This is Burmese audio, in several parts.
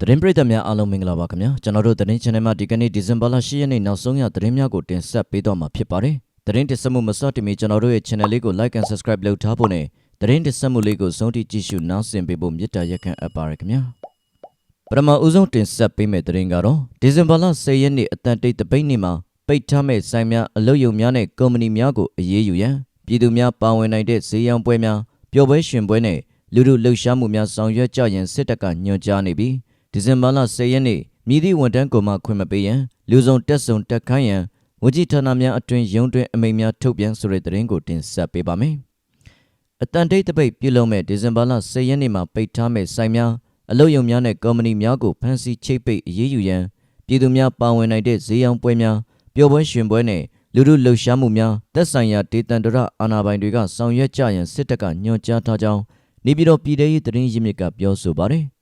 သတင်းပရိသတ်များအားလုံးမင်္ဂလာပါခင်ဗျာကျွန်တော်တို့သတင်း channel မှာဒီကနေ့ဒီဇင်ဘာလ10ရက်နေ့နောက်ဆုံးရသတင်းများကိုတင်ဆက်ပေးတော့မှာဖြစ်ပါတယ်သတင်းတင်ဆက်မှုမစတင်မီကျွန်တော်တို့ရဲ့ channel လေးကို like and subscribe လုပ်ထားဖို့နဲ့သတင်းတင်ဆက်မှုလေးကိုဆုံးထိကြည့်ရှုနားဆင်ပေးဖို့မေတ္တာရက်ခံအပ်ပါရခင်ဗျာပထမဦးဆုံးတင်ဆက်ပေးမယ့်သတင်းကတော့ဒီဇင်ဘာလ10ရက်နေ့အတန်တိတ်တပိတ်နေ့မှာပိတ်ထားမဲ့ဆိုင်များအလုပ်ရုံများနဲ့ကုမ္ပဏီများကိုအရေးယူရန်ပြည်သူများပါဝင်နိုင်တဲ့ဈေးရောင်းပွဲများပျော်ပွဲရှင်ပွဲနဲ့လူလူလှုပ်ရှားမှုများဆောင်ရွက်ကြရန်စစ်တပ်ကညွှန်ကြားနေပြီး ဒီဇင်ဘာလ10ရက်နေ့မြည်သည့်ဝန်တန်းကိုမှခွင့်မပေးရန်လူစုံတက်စုံတက်ခိုင်းရန်ဝန်ကြီးဌာနများအတွင်ရုံးတွင်အမိန့်များထုတ်ပြန်ဆိုတဲ့သတင်းကိုတင်ဆက်ပေးပါမယ်။အတန်တိတ်တပိတ်ပြုလုပ်မဲ့ဒီဇင်ဘာလ10ရက်နေ့မှာပိတ်ထားမဲ့ဆိုင်များအလုပ်ရုံများနဲ့ကုမ္ပဏီများကိုဖမ်းဆီးချိတ်ပိတ်အရေးယူရန်ပြည်သူများပါဝင်နိုင်တဲ့ဈေးရောင်းပွဲများပျော်ပွဲရှင်ပွဲနဲ့လူလူလှုပ်ရှားမှုများတက်ဆိုင်ရာဒေသန္တရအာဏာပိုင်တွေကဆောင်ရွက်ကြရန်စစ်တပ်ကညွှန်ကြားထားကြောင်းနေပြည်တော်ပြည်ထောင်ရေးသတင်းရင်းမြစ်ကပြောဆိုပါတယ်။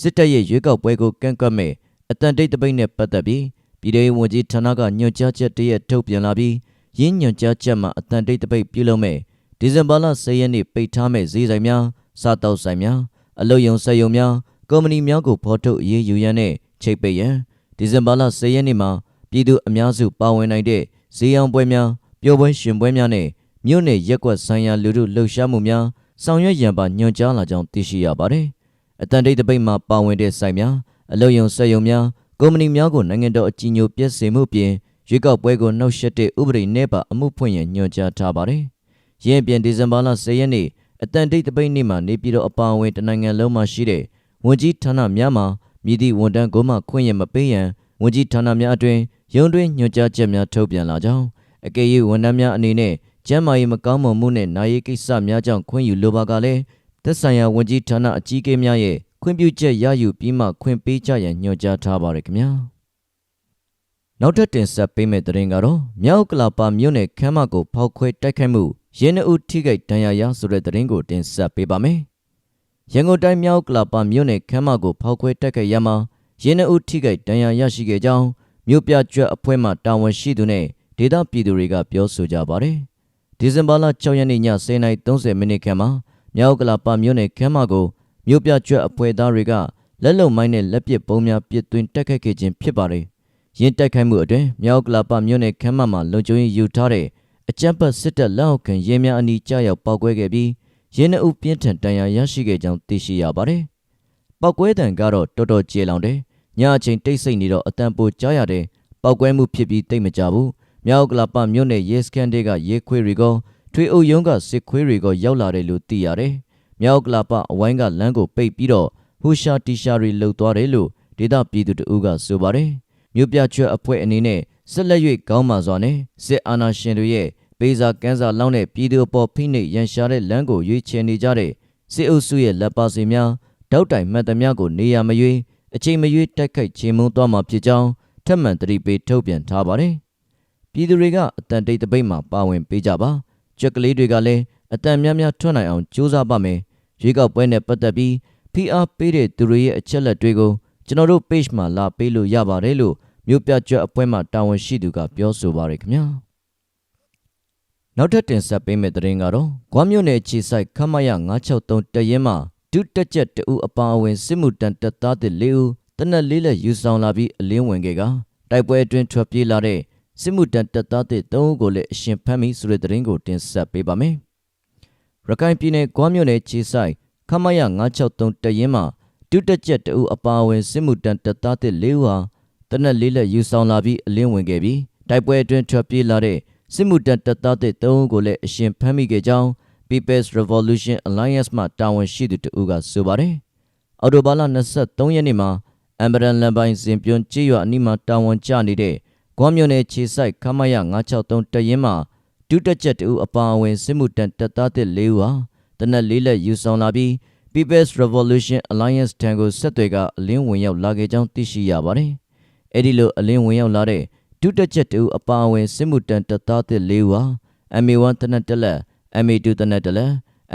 စစ်တပ်ရဲ့ရွေးကောက်ပွဲကိုကန့်ကွက်မဲ့အတန်တိတ်တပိတ်နဲ့ပတ်သက်ပြီးပြည်ထောင်ရေးဝန်ကြီးဌာနကညွှန်ကြားချက်တရက်ထုတ်ပြန်လာပြီးရင်းညွှန်ကြားချက်မှာအတန်တိတ်တပိတ်ပြုလုပ်မဲ့ဒီဇင်ဘာလ10ရက်နေ့ပိတ်ထားမဲ့ဈေးဆိုင်များစားတောက်ဆိုင်များအလုပ်ရုံဆက်ရုံများကုမ္ပဏီများကိုဖော်ထုတ်အရေးယူရန်နဲ့ချိတ်ပိတ်ရန်ဒီဇင်ဘာလ10ရက်နေ့မှာပြည်သူအများစုပါဝင်နိုင်တဲ့ဈေးရောင်းပွဲများပျော်ပွဲရှင်ပွဲများနဲ့မြို့နယ်ရက်ကွက်ဆိုင်ရာလူထုလှုပ်ရှားမှုများဆောင်ရွက်ရန်ပါညွှန်ကြားလာကြောင်းသိရှိရပါတယ်။ အတန်တိတ်တပိတ်မှာပါဝင်တဲ့ဆိုင်များအလုပ်ရုံဆက်ရုံများကုမ္ပဏီများကိုနိုင်ငံတော်အကြီးအကျယ်ပြည့်စုံမှုပြင်ရွေးကောက်ပွဲကိုနှောက်ယှက်တဲ့ဥပဒေနဲ့ပါအမှုဖွင့်ရန်ညွှန်ကြားထားပါတယ်။ရင်းအပြင်ဒီဇင်ဘာလ10ရက်နေ့အတန်တိတ်တပိတ်နေ့မှာနေပြည်တော်အပါအဝင်တနိုင်ငံလုံးမှာရှိတဲ့ဝန်ကြီးဌာနများမှာမြည်သည့်ဝန်တန်းကိုမှခွင့်ရမပေးရန်ဝန်ကြီးဌာနများအတွင်ရုံးတွင်ညွှန်ကြားချက်များထုတ်ပြန်လာကြောင်းအကယ်၍ဝန်ထမ်းများအနေနဲ့ကျန်းမာရေးမကောင်းမွန်မှုနဲ့နာရေးကိစ္စများကြောင့်ခွင့်ယူလိုပါကလည်း သက်ဆိုင်ရာဝန်ကြီးဌာနအကြီးအကဲများရဲ့ခွင့်ပြုချက်ရယူပြီးမှခွင့်ပေးကြရန်ညွှန်ကြားထားပါရခင်ဗျာနောက်ထပ်တင်ဆက်ပေးမယ့်သတင်းကတော့မြောက်ကလာပါမြို့နယ်ခမ်းမကိုဖောက်ခွဲတိုက်ခိုက်မှုရင်းနှုတ်ထိခိုက်ဒဏ်ရာရဆိုတဲ့သတင်းကိုတင်ဆက်ပေးပါမယ်ရန်ကုန်တိုင်းမြောက်ကလာပါမြို့နယ်ခမ်းမကိုဖောက်ခွဲတိုက်ခိုက်ရမှာရင်းနှုတ်ထိခိုက်ဒဏ်ရာရရှိခဲ့ကြောင်းမြို့ပြကျွတ်အဖွဲ့မှတာဝန်ရှိသူနဲ့ဒေသပြည်သူတွေကပြောဆိုကြပါတယ်ဒီဇင်ဘာလ6ရက်နေ့ည10:30မိနစ်ခန့်မှာ မြောက်ကလာပါမြို့နယ်ခမ်းမကိုမြို့ပြကျွတ်အဖွဲ့သားတွေကလက်လုံမိုင်းနဲ့လက်ပစ်ပုံးများပစ်သွင်းတက်ခတ်ခဲ့ခြင်းဖြစ်ပါတယ်။ရင်းတက်ခိုက်မှုအတွင်မြောက်ကလာပါမြို့နယ်ခမ်းမမှာလုံခြုံရေးယူထားတဲ့အကြမ်းဖက်စစ်တပ်လက်အောက်ခံရဲများအနီးကြားရောက်ပောက်ကွဲခဲ့ပြီးရင်းနှုပ်ပြင်းထန်တန်ရာရရှိခဲ့ကြောင်းသိရှိရပါတယ်။ပောက်ကွဲတံကတော့တော်တော်ကျေလောင်တယ်။ညအချိန်တိတ်ဆိတ်နေတော့အတန်ပိုကြားရတယ်။ပောက်ကွဲမှုဖြစ်ပြီးတိတ်မကြဘူး။မြောက်ကလာပါမြို့နယ်ရဲစခန်းတွေကရဲခွေးတွေက ထွေအုပ်ရုံးကစစ်ခွေးတွေကရောက်လာတယ်လို့သိရတယ်။မြောက်ကလာပအဝိုင်းကလမ်းကိုပိတ်ပြီးတော့ဟူရှာတီရှာတွေလှုပ်သွားတယ်လို့ဒေသပြည်သူတအူးကဆိုပါတယ်။မြို့ပြချွတ်အဖွဲ့အနေနဲ့ဆက်လက်၍ကောင်းပါစွာနဲ့စစ်အာဏာရှင်တွေရဲ့ပေးစာကမ်းစာလောက်တဲ့ပြည်သူအပေါ်ဖိနှိပ်ရန်ရှာတဲ့လမ်းကိုရွေးချယ်နေကြတဲ့စစ်အုပ်စုရဲ့လက်ပါစီများတောက်တိုင်မှတ်သမျှကိုနေရမရွေးအချိန်မရွေးတိုက်ခိုက်ချေမှုန်းသွားမှာဖြစ်ကြောင်းထပ်မံတတိပေးထုတ်ပြန်ထားပါတယ်။ပြည်သူတွေကအတန်တိတ်တပိတ်မှာပါဝင်ပေးကြပါ။ ကြက်ကလေးတွေကလည်းအတန်များများထွက်နိုင်အောင်ကြိုးစားပါမယ်။ရွေးကောက်ပွဲနဲ့ပတ်သက်ပြီးဖိအားပေးတဲ့သူတွေရဲ့အချက်လက်တွေကိုကျွန်တော်တို့ page မှာလာပေးလို့ရပါတယ်လို့မြို့ပြကျွတ်အဖွဲ့မှတာဝန်ရှိသူကပြောဆိုပါရခင်ဗျာနောက်ထပ်တင်ဆက်ပေးမယ့်သတင်းကတော့ဂွမ်းမြို့နယ်ခြေဆိုင်ခမရ963တရင်မှဒုတက်ချက်တဦးအပါအဝင်စစ်မှုတန်တပ်သားတစ်လေးဦးတနက်လေးလက်ယူဆောင်လာပြီးအလင်းဝင်ခဲ့ကတိုက်ပွဲအတွင်းထွက်ပြေးလာတဲ့ စစ်မှုတန်တပ်သားတစ်၃ဦးကိုလည်းအရှင်ဖမ်းမိဆိုတဲ့သတင်းကိုတင်ဆက်ပေးပါမယ်ရခိုင်ပြည်နယ်ဂွမ်းမြို့နယ်ခြေဆိုင်ခမရ963တရင်မှဒုတက်ချက်တဦးအပါအဝင်စစ်မှုတန်တပ်သားတစ်လေးဦးဟာတနက်လေးလက်ယူဆောင်လာပြီးအလင်းဝင်ခဲ့ပြီးတိုက်ပွဲအတွင်းထွက်ပြေးလာတဲ့စစ်မှုတပ်တပ်သားတဲ့၃ဦးကိုလည်းအရှင်ဖမ်းမိခဲ့ကြောင်း People's Revolution Alliance မှတာဝန်ရှိသူတဦးကဆိုပါတယ်။အော်တိုဘာလ23ရက်နေ့မှာအမ်ဘရန်လန်ပိုင်းစင်ပြုံးကြေးရွာအနီးမှာတာဝန်ကျနေတဲ့ ဂွမ်မြို့နယ်ခြေဆိုင်ခမရ963တရင်မှာဒုတက်ချက်တဦးအပါအဝင်စစ်မှုတပ်တပ်သားတဲ့၄ဦးဟာတနက်လေးလက်ယူဆောင်လာပြီး People's Revolution Alliance တန်ကိုဆက်သွယ်ကအလင်းဝင်ရောက်လာခဲ့ကြောင်းသိရှိရပါတယ်။အဲဒီလိုအလင်းဝင်ရောက်လာတဲ့ဒုတက်ချက်တူအပါအဝင်စစ်မှုတန်တပ်သားသစ်၄ဦးဟာ MA1 တနက်တက်လက် MA2 တနက်တက်လက်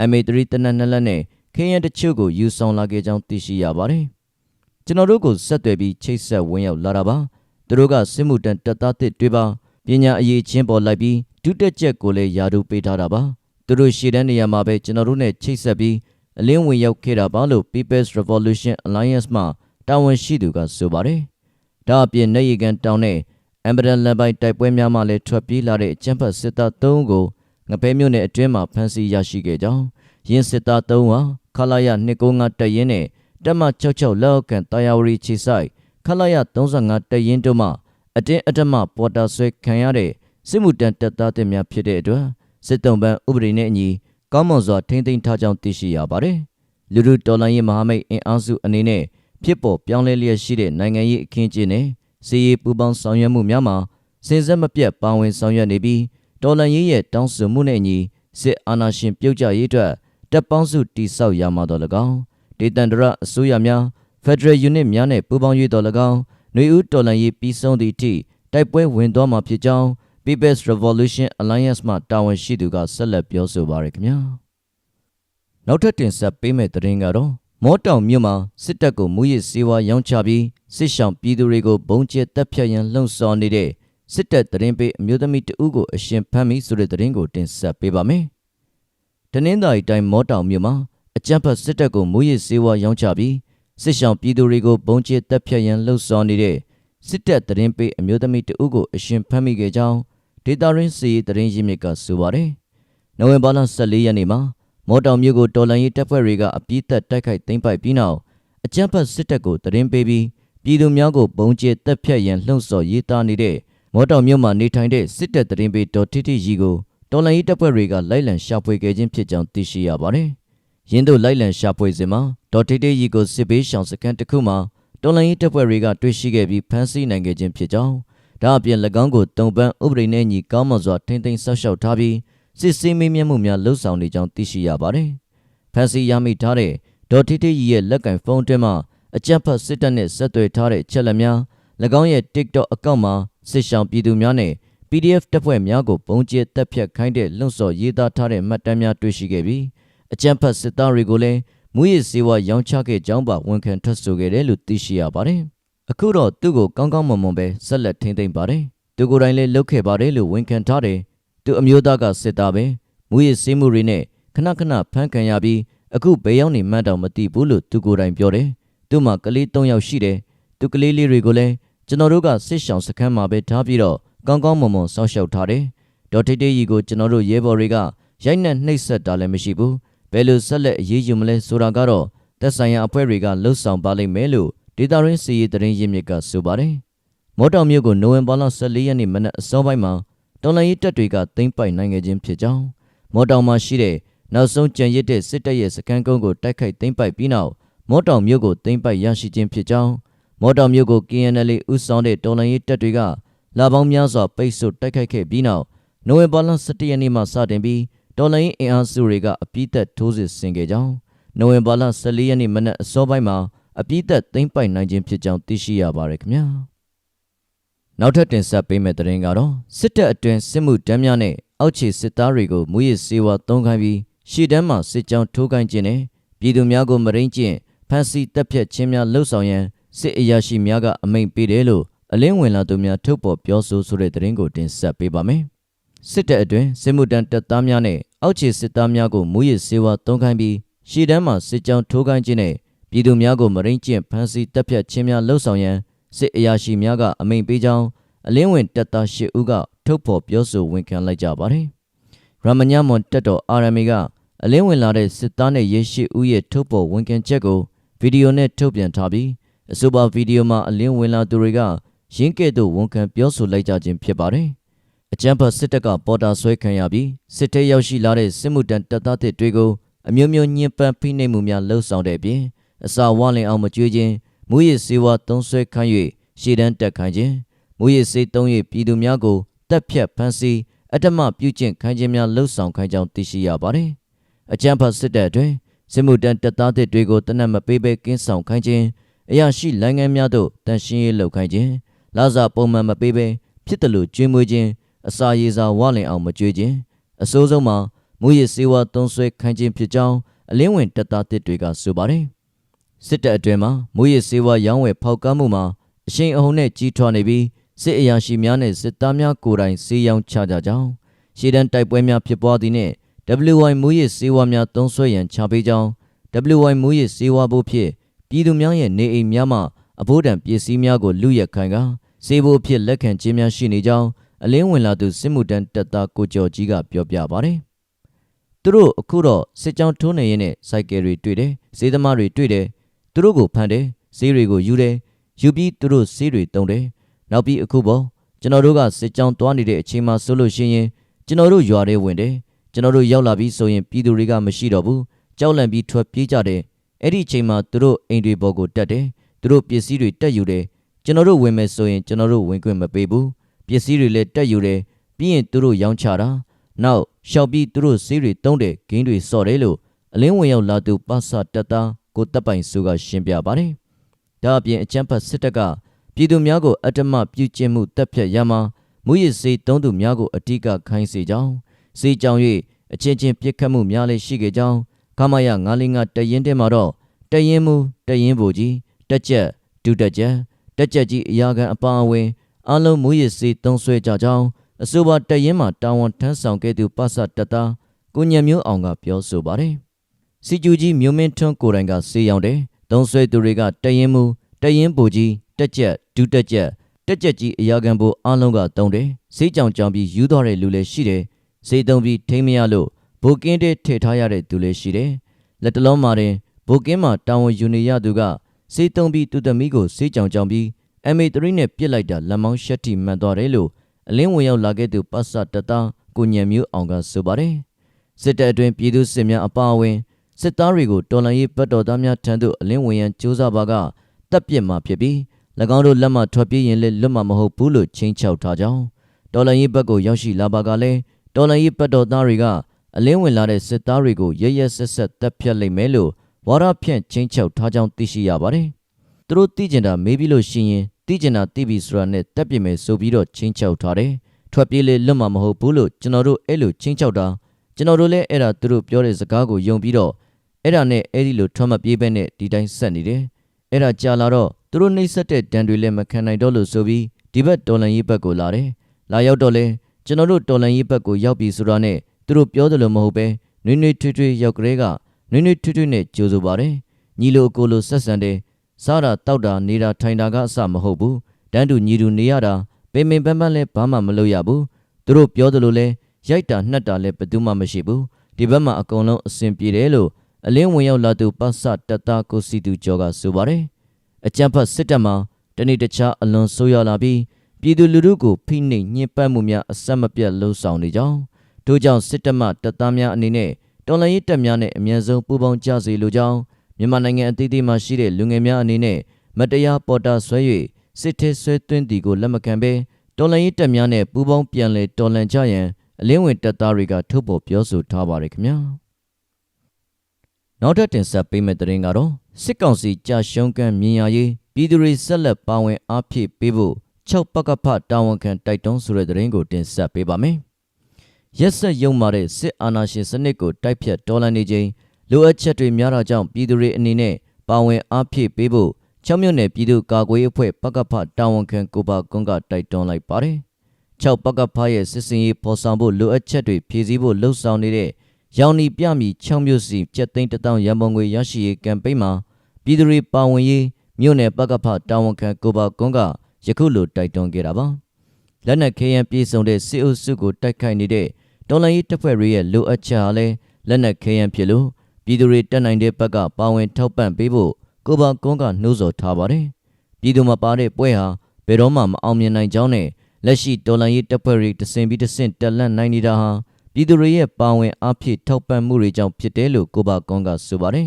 MA3 တနက်နှစ်လက်နဲ့ခင်းရတချို့ကိုယူဆောင်လာခဲ့ကြောင်းသိရှိရပါတယ်။ကျွန်တော်တို့ကိုဆက်သွယ်ပြီးချိတ်ဆက်ဝင်ရောက်လာတာပါ။ သူတို့ကစစ်မှုတန်တပ်သားသစ်တွေပါပညာအရေးချင်းပေါ်လိုက်ပြီးဒုတက်ချက်ကိုလည်းယာဒူပေးထားတာပါ။သူတို့ရှေ့တန်းနေရာမှာပဲကျွန်တော်တို့နဲ့ချိတ်ဆက်ပြီးအလင်းဝင်ရောက်ခဲ့တာပါလို့ People's Revolution Alliance မှတာဝန်ရှိသူကဆိုပါတယ်။ဒါအပြင်နေရီကန်တောင်နဲ့အမ်ဘရန်လန်ပိုင်တိုက်ပွဲများမှလည်းထွက်ပြေးလာတဲ့အကြမ်းဖက်စစ်သား၃ဦးကိုငပဲမြို့နယ်အတွင်းမှာဖမ်းဆီးရရှိခဲ့ကြောင်းရင်းစစ်သား၃ဟာခလာရ295တပ်ရင်းနဲ့တပ်မ66လက်အောက်ခံတာယာဝရီခြေဆိုင် ခလာရ35တပ်ရင်းတို့မှအတင်းအဓမ္မပေါ်တာဆွဲခံရတဲ့စစ်မှုတန်းတပ်သားတွေများဖြစ်တဲ့အတွက်စစ်တုံးပန်းဥပဒေနဲ့အညီကောင်းမွန်စွာထိမ့်သိမ်းထားကြောင်းသိရှိရပါတယ်။လူလူတော်လိုင်းရေးမဟာမိတ်အင်အားစုအနေနဲ့ဖြစ်ပေါ်ပြောင်းလဲလျက်ရှိတဲ့နိုင်ငံရေးအခင်းအကျင်းနဲ့စီရေးပူးပေါင်းဆောင်ရွက်မှုများမှာစဉ်ဆက်မပြတ်ပါဝင်ဆောင်ရွက်နေပြီးတော်လန်ရေးရဲ့တောင်းဆိုမှုနဲ့အညီစစ်အာဏာရှင်ပြုတ်ကျရေးအတွက်တပ်ပေါင်းစုတိဆောက်ရမှာတော်၎င်းဒေသန္တရအစိုးရများ Federal Unit များနဲ့ပူးပေါင်းရေးတော်၎င်းຫນွေဦးတော်လန်ရေးပြီးဆုံးသည့်အထိတိုက်ပွဲဝင်သွားမှာဖြစ်ကြောင်း People's Revolution Alliance မှတာဝန်ရှိသူကဆက်လက်ပြောဆိုပါရခင်ဗျာနောက်ထပ်တင်ဆက်ပေးမယ့်သတင်းကတော့မောတောင်မြို့မှာစစ်တပ်ကိုမူရစ်စေဝါရောင်းချပြီးစစ်ဆောင်ပြည်သူတွေကိုဘုံကျဲတပ်ဖြတ်ရန်လှုံ့ဆော်နေတဲ့စစ်တပ်တရင်ပေးအမျိုးသမီးတဦးကိုအရှင်ဖမ်းမိဆိုတဲ့သတင်းကိုတင်ဆက်ပေးပါမယ်။တနင်္သာရီတိုင်းမောတောင်မြို့မှာအကြမ်းဖက်စစ်တပ်ကိုမူရစ်စေဝါရောင်းချပြီး စစ်ဆောင်ပြည်သူတွေကိုဘုံကျဲတပ်ဖြတ်ရန်လှုံ့ဆော်နေတဲ့စစ်တပ်တရင်ပေးအမျိုးသမီးတဦးကိုအရှင်ဖမ်းမိခဲ့ကြောင်းဒေတာရင်းစီတရင်ရင်းမြစ်ကဆိုပါတယ်။နိုဝင်ဘာလ14ရက်နေ့မှာမော်တောင်မြို့ကိုတော်လန်ရေးတပ်ဖွဲ့တွေကအပြစ်သက်တိုက်ခိုက်သိမ်းပိုက်ပြီးနောက်အကြမ်းဖက်စစ်တပ်ကိုတရင်ပေးပြီးပြည်သူများကိုပုံကျဲတပ်ဖြတ်ရန်လှုံ့ဆော်ရေးသားနေတဲ့မော်တောင်မြို့မှာနေထိုင်တဲ့စစ်တပ်တရင်ပေးဒေါ်တိတိရီကိုတော်လန်ရေးတပ်ဖွဲ့တွေကလိုက်လံရှာဖွေခဲ့ခြင်းဖြစ်ကြောင်းသိရှိရပါတယ်။ရင်းတို့လိုက်လံရှာဖွေစဉ်မှာ ဒေါ်တိတိရီကိုစစ်ဘေးရှောင်စခန်းတစ်ခုမှာတော်လန်ရေးတပ်ဖွဲ့တွေကတွေ့ရှိခဲ့ပြီးဖမ်းဆီးနိုင်ခဲ့ခြင်းဖြစ်ကြောင်းဒါအပြင်၎င်းကိုတုံပန်းဥပဒေနဲ့ညီကောင်းမွန်စွာထိမ့်သိမ်းဆောက်ရှောက်ထားပြီးစစ်ဆေးမေးမြန်းမှုများလှုပ်ဆောင်နေကြောင်းသိရှိရပါတယ်။ဖန်စီရမိထားတဲ့ဒေါ်တီတီရဲ့လက်ကင်ဖုန်းတွင်မှအကြံဖတ်စစ်တပ်နဲ့ဆက်သွယ်ထားတဲ့ချက်လက်များ၎င်းရဲ့ TikTok အကောင့်မှာစစ်ဆောင်ပြည်သူများနဲ့ PDF တပ်ဖွဲ့များကိုပုံကျဲတက်ဖြတ်ခိုင်းတဲ့လွှတ်စော်ရေးသားထားတဲ့မှတ်တမ်းများတွေ့ရှိခဲ့ပြီးအကြံဖတ်စစ်သားတွေကိုလည်း မူရစ်စေဝါရောင်းချခဲ့ကြောင်းပါဝန်ခံထွက်ဆိုခဲ့တယ်လို့သိရှိရပါတယ်။အခုတော့သူ့ကိုကောင်းကောင်းမွန်မွန်ပဲဆက်လက်ထိန်းသိမ်းပါတယ်။သူကိုယ်တိုင်လည်းလုပ်ခဲ့ပါတယ်လို့ဝန်ခံထားတယ်။သူအမျိုးသားကစစ်သားပဲမူရစ်စေးမှုတွေနဲ့ခဏခဏဖမ်းခံရပြီးအခုဘယ်ရောက်နေမှန်းတောင်မသိဘူးလို့သူကိုယ်တိုင်ပြောတယ်။သူ့မှာကလေး၃ယောက်ရှိတယ်။သူကလေးလေးတွေကိုလည်းကျွန်တော်တို့ကစစ်ဆောင်စခန်းမှာပဲထားပြီးတော့ကောင်းကောင်းမွန်မွန်စောင့်ရှောက်ထားတယ်။ဒေါ်ထိတ်တေးကြီးကိုကျွန်တော်တို့ရဲဘော်တွေကရိုက်နှက်နှိပ်စက်တာလည်းမရှိဘူး။ ဘယ်လိုဆက်လက်အရေးယူမလဲဆိုတာကတော့သက်ဆိုင်ရာအဖွဲ့တွေကလှုပ်ဆောင်ပါလိမ့်မယ်လို့ဒေတာရင်းစီရေးတရင်ရင်းမြစ်ကဆိုပါတယ်။မော်တော်မြို့ကိုနိုဝင်ဘာလ14ရက်နေ့မနက်အစောပိုင်းမှာတော်လှန်ရေးတပ်တွေကသိမ်းပိုက်နိုင်ခဲ့ခြင်းဖြစ်ကြောင်းမော်တောင်မှာရှိတဲ့နောက်ဆုံးကြံရစ်တဲ့စစ်တပ်ရဲ့စခန်းကုန်းကိုတိုက်ခိုက်သိမ်းပိုက်ပြီးနောက်မော်တောင်မြို့ကိုသိမ်းပိုက်ရရှိခြင်းဖြစ်ကြောင်းမော်တောင်မြို့ကို KNL ဥဆောင်တဲ့တော်လှန်ရေးတပ်တွေကလာပေါင်းများစွာပိတ်ဆို့တိုက်ခိုက်ခဲ့ပြီးနောက်နိုဝင်ဘာလ17ရက်နေ့မှစတင်ပြီး တော်လှန်ရေးအင်အားစုတွေကအပြည့်သက်ထိုးစစ်ဆင်ခဲ့ကြောင်းနိုဝင်ဘာလ14ရက်နေ့မနက်အစောပိုင်းမှာအပြည့်သက်သိမ်းပိုက်နိုင်ခြင်းဖြစ်ကြောင်းသိရှိရပါတယ်ခင်ဗျာနောက်ထပ်တင်ဆက်ပေးမယ့်သတင်းကတော့စစ်တပ်အတွင်းစစ်မှုတမ်းများနဲ့အောက်ခြေစစ်သားတွေကိုမူရစ်စေဝါသုံးခိုင်းပြီးရှေ့တန်းမှာစစ်ကြောင်းထိုးခိုင်းခြင်းနဲ့ပြည်သူများကိုမရင်းကျင့်ဖမ်းဆီးတပ်ဖြတ်ခြင်းများလှုပ်ဆောင်ရန်စစ်အရာရှိများကအမိန့်ပေးတယ်လို့အလင်းဝင်လာသူများထုတ်ပေါ်ပြောဆိုဆိုတဲ့သတင်းကိုတင်ဆက်ပေးပါမယ်။ စစ်တပ်အတွင်းစစ်မှုတန်းတပ်သားများနဲ့အောက်ခြေစစ်သားများကိုမူရစ်စေဝါသုံးခိုင်းပြီးရှေ့တန်းမှာစစ်ကြောင်းထိုးခိုင်းခြင်းနဲ့ပြည်သူများကိုမရင်းကျင့်ဖမ်းဆီးတပ်ဖြတ်ခြင်းများလှုပ်ဆောင်ရန်စစ်အရာရှိများကအမိန့်ပေးကြောင်းအလင်းဝင်တပ်သား၈ဦးကထုတ်ဖော်ပြောဆိုဝန်ခံလိုက်ကြပါတယ်။ရမညာမွန်တပ်တော် RMA ကအလင်းဝင်လာတဲ့စစ်သားနဲ့ရဲရှိဦးရဲ့ထုတ်ဖော်ဝန်ခံချက်ကိုဗီဒီယိုနဲ့ထုတ်ပြန်ထားပြီးအဆိုပါဗီဒီယိုမှာအလင်းဝင်လာသူတွေကရင်းကဲ့သို့ဝန်ခံပြောဆိုလိုက်ကြခြင်းဖြစ်ပါတယ်။ အကြမ်းဖက်စစ်တပ်ကပေါ်တာဆွဲခံရပြီးစစ်ထဲရောက်ရှိလာတဲ့စစ်မှုတန်းတပ်သားတွေကိုအမျိုးမျိုးညှဉ်းပန်းဖိနှိပ်မှုများလှုံ့ဆော်တဲ့အပြင်အစာဝလင်အောင်မကြွေးခြင်းမူရစ်စေဝါသုံးဆွဲခံ၍ရှေ့တန်းတက်ခိုင်းခြင်းမူရစ်စေးသုံး၍ပြည်သူများကိုတပ်ဖြတ်ဖမ်းဆီးအတ္တမပြုကျင့်ခိုင်းခြင်းများလှုံ့ဆော်ခိုင်းကြောင်းသိရှိရပါတယ်။အကြံဖတ်စစ်တပ်အတွင်းစစ်မှုတန်းတပ်သားတွေကိုတနက်မပေးဘဲကင်းဆောင်ခိုင်းခြင်းအရာရှိလိုင်းငန်းများတို့တန်ရှင်းရေးလုပ်ခိုင်းခြင်းလာစာပုံမှန်မပေးဘဲဖြစ်တယ်လို့ကျွေးမွေးခြင်း အစာရေစာဝလင်အောင်မကြွေးခြင်းအစိုးဆုံးမှာမူရစ်စေဝါသုံးဆွဲခိုင်းခြင်းဖြစ်ကြောင်းအလင်းဝင်တပ်သားတွေကဆိုပါတယ်။စစ်တပ်အတွင်းမှာမူရစ်စေဝါရောင်းဝယ်ဖောက်ကားမှုမှာအရှိန်အဟုန်နဲ့ကြီးထွားနေပြီးစစ်အရာရှိများနဲ့စစ်သားများကိုယ်တိုင်စေးရောင်းချကြကြောင်းရှေ့တန်းတိုက်ပွဲများဖြစ်ပွားသည်နှင့် WY မူရစ်စေဝါများသုံးဆွဲရန်ချပေးကြောင်း WY မူရစ်စေဝါဘို့ဖြင့်ပြည်သူများရဲ့နေအိမ်များမှအဘိုးတံပစ္စည်းများကိုလူရက်ခိုင်းကစေဖို့အဖြစ်လက်ခံခြင်းများရှိနေကြောင်း အလင်းဝင်လာသူစစ်မှုတန်းတပ်သားကိုကျော်ကြီးကပြောပြပါတယ်။သူတို့အခုတော့စစ်ကြောင်းထိုးနေရင်နဲ့စိုက်ကယ်တွေတွေ့တယ်၊ဈေးသမားတွေတွေ့တယ်၊သူတို့ကိုဖမ်းတယ်၊ဈေးတွေကိုယူတယ်၊ယူပြီးသူတို့ဈေးတွေတုံတယ်။နောက်ပြီးအခုပေါ့ကျွန်တော်တို့ကစစ်ကြောင်းသွားနေတဲ့အချိန်မှဆိုလို့ရှိရင်ကျွန်တော်တို့ရွာထဲဝင်တယ်။ကျွန်တော်တို့ရောက်လာပြီးဆိုရင်ပြည်သူတွေကမရှိတော့ဘူး။ကြောက်လန့်ပြီးထွက်ပြေးကြတယ်။အဲ့ဒီအချိန်မှသူတို့အိမ်တွေပေါ်ကိုတက်တယ်။သူတို့ပစ္စည်းတွေတက်ယူတယ်။ကျွန်တော်တို့ဝင်မယ်ဆိုရင်ကျွန်တော်တို့ဝင်ခွင့်မပေးဘူး။ ပစ္စည်းတွေလည်းတက်ယူတယ်ပြီးရင်သူတို့ရောင်းချတာနောက်ရှောက်ပြီးသူတို့ဆေးတွေတုံးတဲ့ဂိမ်းတွေစော့တယ်လို့အလင်းဝင်ရောက်လာသူပါဆာတက်သားကိုတပ်ပိုင်စုကရှင်းပြပါတယ်။ဒါအပြင်အကြမ်းဖက်စစ်တပ်ကပြည်သူများကိုအတ္တမပြုကျင့်မှုတပ်ဖြတ်ရမှာမူရစ်စေးတုံးသူများကိုအတိကခိုင်းစေကြောင်းစေးကြောင်၍အချင်းချင်းပြစ်ခတ်မှုများလည်းရှိခဲ့ကြောင်းခမရ905တရင်တဲမှာတော့တရင်မူတရင်ဘူကြီးတက်ချက်ဒုတက်ချက်တက်ချက်ကြီးအရာခံအပါအဝင် အလုံးမူရစ်စေးတုံးဆွဲကြကြောင်းအဆိုပါတရင်မှာတာဝန်ထမ်းဆောင်ခဲ့သူပါဆတက်သားကိုညံမျိုးအောင်ကပြောဆိုပါတယ်။စီကျူကြီးမျိုးမင်းထွန်းကိုယ်တိုင်ကစေးရောင်တယ်။သုံးဆွဲသူတွေကတရင်မူတရင်ဘူကြီးတက်ချက်ဒုတက်ချက်တက်ချက်ကြီးအရာခံဖို့အားလုံးကတုံးတယ်။စေးကြောင်ကြောင်ပြီးယူသွားတဲ့လူလည်းရှိတယ်။စေးတုံးပြီးထိမ့်မရလို့ဘိုကင်းတဲ့ထေထားရတဲ့သူလည်းရှိတယ်။လက်တလုံးမှာတင်ဘိုကင်းမှာတာဝန်ယူနေရသူကစေးတုံးပြီးသူသမီးကိုစေးကြောင်ကြောင်ပြီး MA3 နဲ့ပြစ်လိုက်တာလက်မောင်းရှက်တီမှန်သွားတယ်လို့အလင်းဝင်ရောက်လာခဲ့သူပတ်စတသားကိုညံမျိုးအောင်ကဆိုပါတယ်စစ်တပ်အတွင်းပြည်သူစစ်များအပါအဝင်စစ်သားတွေကိုတော်လှန်ရေးဘက်တော်သားများထံသို့အလင်းဝင်ရန်ကြိုးစားပါကတပ်ပစ်မှာဖြစ်ပြီး၎င်းတို့လက်မှထွက်ပြေးရင်လည်းလွတ်မှာမဟုတ်ဘူးလို့ချင်းချောက်ထားကြောင်းတော်လှန်ရေးဘက်ကိုရောက်ရှိလာပါကလည်းတော်လှန်ရေးဘက်တော်သားတွေကအလင်းဝင်လာတဲ့စစ်သားတွေကိုရရဆက်ဆက်တပ်ဖြတ်လိုက်မယ်လို့ဝါရဖြန့်ချင်းချောက်ထားကြောင်းသိရှိရပါတယ် သူတို့သိကျင်တာမေးပြီးလို့ရှိရင်သိကျင်တာသိပြီဆိုတာနဲ့တက်ပြစ်မယ်ဆိုပြီးတော့ချင်းချောက်ထားတယ်။ထွက်ပြေးလေလွတ်မှာမဟုတ်ဘူးလို့ကျွန်တော်တို့အဲ့လိုချင်းချောက်တာကျွန်တော်တို့လည်းအဲ့ဒါသူတို့ပြောတဲ့စကားကိုယုံပြီးတော့အဲ့ဒါနဲ့အဲ့ဒီလိုထွက်မပြေးဘဲနဲ့ဒီတိုင်းဆက်နေတယ်။အဲ့ဒါကြာလာတော့သူတို့နှိမ့်ဆက်တဲ့ဒဏ်တွေလည်းမခံနိုင်တော့လို့ဆိုပြီးဒီဘက်တော်လန်ရေးဘက်ကိုလာတယ်။လာရောက်တော့လဲကျွန်တော်တို့တော်လန်ရေးဘက်ကိုရောက်ပြီဆိုတာနဲ့သူတို့ပြောတယ်လို့မဟုတ်ပဲနွေ့နွေ့ထွေးထွေးရောက်ကလေးကနွေ့နွေ့ထွေးထွေးနဲ့ကြိုးဆိုပါတယ်။ညီလိုကိုလိုဆက်ဆံတယ် စားတာတောက်တာနေတာထိုင်တာကအစမဟုတ်ဘူးတန်းတူညီတူနေရတာပင်ပင်ပန်းပန်းလဲဘာမှမလုပ်ရဘူးသူတို့ပြောသလိုလဲရိုက်တာနှက်တာလဲဘယ်သူမှမရှိဘူးဒီဘက်မှာအကုန်လုံးအဆင်ပြေတယ်လို့အလင်းဝင်ရောက်လာသူပတ်စတက်တာကိုစီသူကျော်ကဆိုပါတယ်အကြံဖတ်စစ်တပ်မှာတနေ့တခြားအလွန်ဆိုးရွားလာပြီးပြည်သူလူထုကိုဖိနှိပ်ညှဉ်းပန်းမှုများအဆက်မပြတ်လှုံ့ဆော်နေကြောင်းထို့ကြောင့်စစ်တပ်မှတပ်သားများအနေနဲ့တော်လှန်ရေးတပ်များနဲ့အမြန်ဆုံးပူးပေါင်းကြစေလိုကြောင်း မြန်မာနိုင်ငံအသီးသီးမှာရှိတဲ့လူငယ်များအနေနဲ့မတရားပေါ်တာဆွဲ၍စစ်ထဲဆွဲသွင်းသည်ကိုလက်မခံဘဲတော်လှန်ရေးတပ်များနဲ့ပူးပေါင်းပြန်လည်တော်လှန်ကြရန်အလင်းဝင်တပ်သားတွေကထုတ်ပေါ်ပြောဆိုထားပါတယ်ခင်ဗျာနောက်ထပ်တင်ဆက်ပေးမယ့်သတင်းကတော့စစ်ကောင်စီကြာရှုံးကမ်းမြင်ရရေးပြည်သူတွေဆက်လက်ပါဝင်အားဖြည့်ပေးဖို့6ပကဖတာဝန်ခံတိုက်တွန်းဆိုတဲ့သတင်းကိုတင်ဆက်ပေးပါမယ်ရက်ဆက်ယုံမာတဲ့စစ်အာဏာရှင်စနစ်ကိုတိုက်ဖြတ်တော်လှန်နေခြင်း လိုအပ်ချက်တွေများတာကြောင့်ပြည်သူတွေအနေနဲ့ပါဝင်အားဖြည့်ပေးဖို့6မြို့နယ်ပြည်သူ့ကာကွယ်ရေးအဖွဲ့ပကဖတာဝန်ခံကိုပါကွန်းကတိုက်တွန်းလိုက်ပါတယ်။6ပကဖရဲ့စစ်စင်ရေးပေါ်ဆောင်ဖို့လိုအပ်ချက်တွေဖြည့်ဆည်းဖို့လှုံ့ဆော်နေတဲ့ရောင်နီပြမီ6မြို့စီကျက်သိန်း1000ရန်ပုံငွေရရှိရေးကမ်ပိန်းမှာပြည်သူတွေပါဝင်ရေးမြို့နယ်ပကဖတာဝန်ခံကိုပါကွန်းကယခုလိုတိုက်တွန်းခဲ့တာပါ။လက်နက်ခဲယံပြည်စုံတဲ့စစ်အုပ်စုကိုတိုက်ခိုက်နေတဲ့တော်လှန်ရေးတပ်ဖွဲ့တွေရဲ့လိုအပ်ချက်ဟာလည်းလက်နက်ခဲယံဖြစ်လို့ ပြည်သူတွေတက်နိုင်တဲ့ဘက်ကပါဝင်ထောက်ပံ့ပေးဖို့ကိုပါကွန်းကနှိုးဆော်ထားပါတယ်။ပြည်သူမပါတဲ့ပွဲဟာဘယ်တော့မှမအောင်မြင်နိုင်ကြောင်းနဲ့လက်ရှိတော်လှန်ရေးတပ်ဖွဲ့တွေတဆင်ပြီးတဆင့်တက်လန့်နိုင်နေတာဟာပြည်သူတွေရဲ့ပါဝင်အားဖြင့်ထောက်ပံ့မှုတွေကြောင့်ဖြစ်တယ်လို့ကိုပါကွန်းကဆိုပါတယ်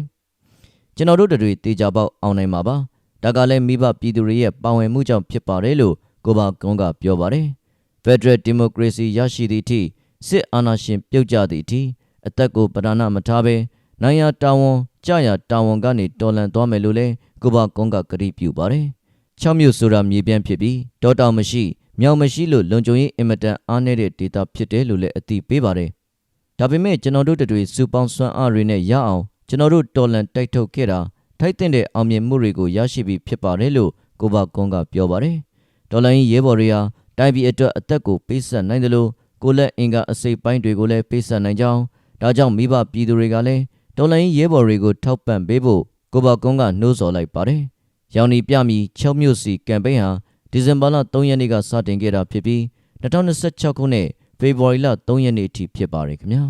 ။ကျွန်တော်တို့တွေတေချာပေါက်အောင်နိုင်မှာပါ။ဒါကလည်းမိဘပြည်သူတွေရဲ့ပါဝင်မှုကြောင့်ဖြစ်ပါတယ်လို့ကိုပါကွန်းကပြောပါတယ်။ Federal Democracy ရရှိသည့်အထိစစ်အာဏာရှင်ပြုတ်ကျသည့်အထိအသက်ကိုပဓာနမထားဘဲ နိုင်ရတာဝန်ကြာရတာဝန်ကနေတော်လန်သွားမယ်လို့လဲကိုဘကွန်ကကတိပြုပါတယ်။6မြို့ဆိုတာမြေပြန့်ဖြစ်ပြီးတောတောင်မရှိမြောင်မရှိလို့လုံခြုံရေးအင်မတန်အားနည်းတဲ့ဒေသဖြစ်တယ်လို့လည်းအသိပေးပါတယ်။ဒါပေမဲ့ကျွန်တော်တို့တွေစူပေါင်းစွမ်းအားတွေနဲ့ရအောင်ကျွန်တော်တို့တော်လန်တိုက်ထုတ်ခဲ့တာထိုက်တဲ့အောင်မြင်မှုတွေကိုရရှိပြီးဖြစ်ပါတယ်လို့ကိုဘကွန်ကပြောပါတယ်။ဒေါ်လာရင်းရဲဘော်တွေဟာတိုင်းပြည်အတွက်အသက်ကိုပေးဆက်နိုင်တယ်လို့ကိုလက်အင်ကအစိပ်ပိုင်းတွေကိုလည်းပေးဆက်နိုင်ကြောင်းဒါကြောင့်မိဘပြည်သူတွေကလည်း တော်လိုင်းရဲဘော်တွေကိုထောက်ပံ့ပေးဖို့ကိုဘကွန်ကနှိုးဆော်လိုက်ပါတယ်။ရောင်နီပြမီ6မြို့စီကမ်ပိန်းဟာဒီဇင်ဘာလ3ရက်နေ့ကစတင်ခဲ့တာဖြစ်ပြီး2026ခုနှစ်ဖေဖော်ဝါရီလ3ရက်နေ့အထိဖြစ်ပါတယ်ခင်ဗျာ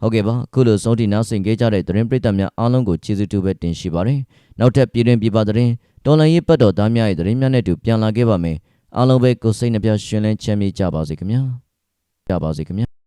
ဟုတ်ကဲ့ပါအခုလိုစောင့်တည်နားဆင်ကြကြတဲ့သတင်းပရိသတ်များအားလုံးကိုကျေးဇူးတူပဲတင်ရှိပါတယ်နောက်ထပ်ပြည်တွင်ပြည်ပသတင်းတော်လန်ရေးပတ်တော်သားများရဲ့သတင်းများနဲ့အတူပြန်လာခဲ့ပါမယ်အားလုံးပဲကိုယ်စိတ်နှပြရှင်လန်းချမ်းမြေ့ကြပါစေခင်ဗျာကြပါစေခင်ဗျာ